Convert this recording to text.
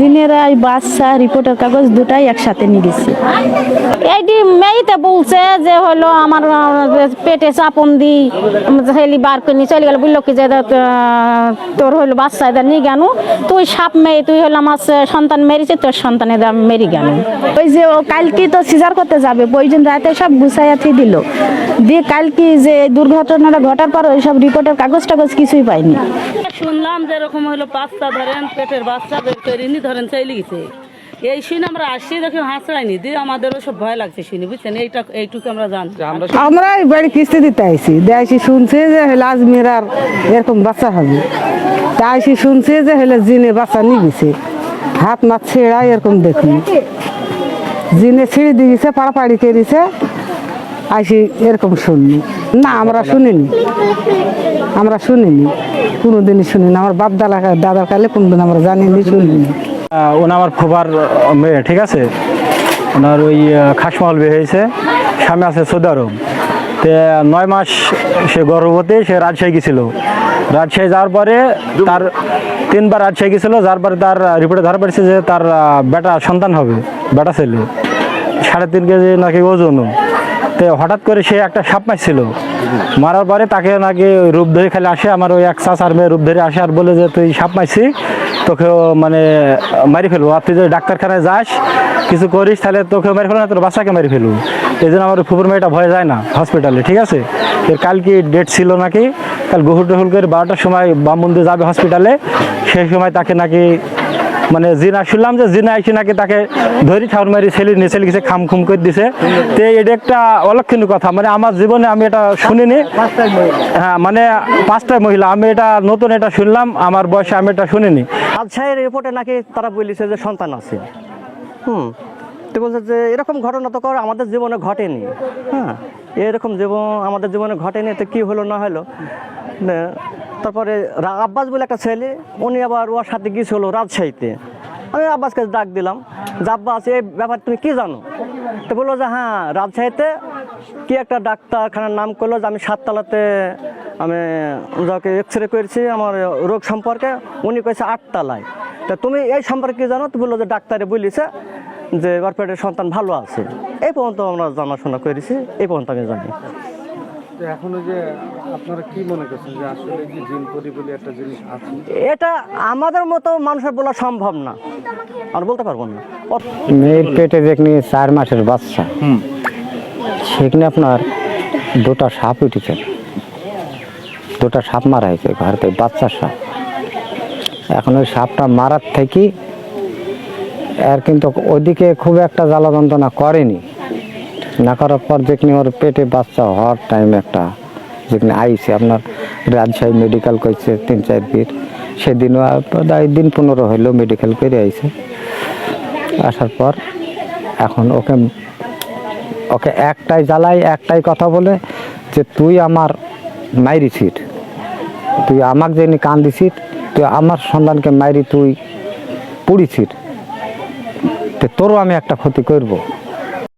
দিনেরা এই বাচ্চা রিপোর্টের কাগজ দুটাই একসাথে নিয়ে গেছি। এইটি মেয়েতে বলছে যে হলো আমার পেটে চাপন দি হেলি বার করে চলে গেল। বলল কি যে তোর হলো বাচ্চা এদের নিয়ে গেল তুই সাপ মেয়ে তুই হলো আমার সন্তান মেরেছে তোর সন্তান এদের মেরি গেল ওই যে ও কালকে তো সিজার করতে যাবে ওই দিন রাতে সব গুছাইয়া থি দিল। দিয়ে কালকে যে দুর্ঘটনাটা ঘটার পর ওই সব রিপোর্টের কাগজ টাগজ কিছুই পাইনি। শুনলাম যে এরকম হলো বাচ্চা ধরেন পেটের বাচ্চা বের করিনি ধরেন চাইলে গেছে। এই শুনে আমরা আসি দেখি হাসড়াইনি দিয়ে আমাদেরও সব ভয় লাগছে শুনি বুঝছেন? এইটা এইটুকু আমরা জানি। আমরা এই বাড়ি কিস্তি দিতে আইছি। দেয়াইছি শুনছে যে হেলে আজমির আর এরকম বাচ্চা হবে। তা আইসি শুনছে যে হেলে জিনে বাচ্চা নিয়ে গেছে। হাত মাত ছেড়া এরকম দেখুন জিনে ছিঁড়ে দিয়ে গেছে পাড়াপাড়ি করেছে আইসি এরকম শুননি। না আমরা শুনিনি। আমরা শুনিনি। কোনোদিনই শুনিনি। আমার বাপ দাদা দাদার কালে কোনোদিন আমরা জানিনি শুনিনি। ওনা আমার ফুবার মেয়ে, ঠিক আছে? ওনার ওই খাসমহল বিয়ে হয়েছে। স্বামী আছে সৌদি তে নয় মাস সে গর্ভবতী, সে রাজশাহী গেছিল। রাজশাহী যাওয়ার পরে তার তিনবার রাজশাহী গেছিল যার পরে তার রিপোর্টে ধরা পড়েছে যে তার বেটা সন্তান হবে, বেটা ছেলে। সাড়ে তিন কেজি নাকি ওজনও তো হঠাৎ করে সে একটা সাপ মারছিল। মারার পরে তাকে নাকি রূপ ধরে খালি আসে, আমার ওই এক চাষ আর মেয়ে রূপ ধরে আসে আর বলে যে, তুই সাপ মারছি তোকেও মানে মারি ফেলব। আর তুই যদি ডাক্তারখানায় যাস, কিছু করিস, তাহলে তোকেও মারি ফেলব, না তোর বাচ্চাকে মারি ফেলব। এই জন্য আমার ফুপুর মেয়েটা ভয় যায় না হসপিটালে ঠিক আছে? এর কাল কি ডেট ছিল নাকি, কাল গহুর টহুল করে বারোটার সময় বাম মন্দির যাবে হসপিটালে সেই সময় তাকে নাকি মানে জিনা শুনলাম যে জিনা এসে নাকি তাকে ধরি ঠাউর মারি ছেলে নিয়ে ছেলে কিছু খাম খুম করে দিছে। তো এটা একটা অলক্ষণীয় কথা মানে আমার জীবনে আমি এটা শুনিনি। হ্যাঁ মানে পাঁচটা মহিলা, আমি এটা নতুন এটা শুনলাম, আমার বয়সে আমি এটা শুনিনি। রাজশাহীর রিপোর্টে নাকি তারা বলেছে যে সন্তান আছে। হুম, তো বলছে যে এরকম ঘটনা তো করে, আমাদের জীবনে ঘটেনি। হ্যাঁ এরকম জীবন আমাদের জীবনে ঘটেনি, তো কী হলো না হলো? তারপরে আব্বাস বলে একটা ছেলে, উনি আবার ওর সাথে গিয়েছিল রাজশাহীতে। আমি আব্বাসকে ডাক দিলাম, যে আব্বাস, এই ব্যাপার তুমি কি জানো? তো বলল যে হ্যাঁ রাজশাহীতে কি একটা ডাক্তারখানার নাম করল যে আমি সাততলাতে আমি যাকে এক্স রে করেছি, আমার রোগ সম্পর্কে। উনি কয়েছে আটতলায়। তা তুমি এই সম্পর্কে জানো? তো বলল যে, ডাক্তারে বলিছে যে, ওর সন্তান ভালো আছে। এই পর্যন্ত আমরা জানাশোনা করেছি, এই পর্যন্ত আমি জানি। এখনও যে আপনারা কি মনে করছেন যে আসলে কি জিন পরি বলে একটা জিনিস আছে? এটা আমাদের মতো মানুষের বলা সম্ভব না। আর বলতে পারব না। মেয়ের পেটে দেখনি চার মাসের বাচ্চা। সেখানে আপনার দুটা সাপ উঠেছে। দুটা সাপ মারা হয়েছে ঘরতে বাচ্চার সাপ। এখন ওই সাপটা মারার থেকে আর কিন্তু ওইদিকে খুব একটা জ্বালা যন্ত্রণা করেনি। না করার পর দেখনি ওর পেটে বাচ্চা হওয়ার টাইম একটা, যেখানে আইছে আপনার রাজশাহী মেডিকেল করছে তিন চার দিন, সেদিনও প্রায় দিন পনেরো হইল মেডিকেল করে আইছে। আসার পর এখন ওকে ওকে একটাই জ্বালাই একটাই কথা বলে যে তুই আমার মাইরি ছিট, তুই আমাকে যে কান দিছিস তুই আমার সন্তানকে মাইরি তুই পুড়িছিস তো তোরও আমি একটা ক্ষতি করব।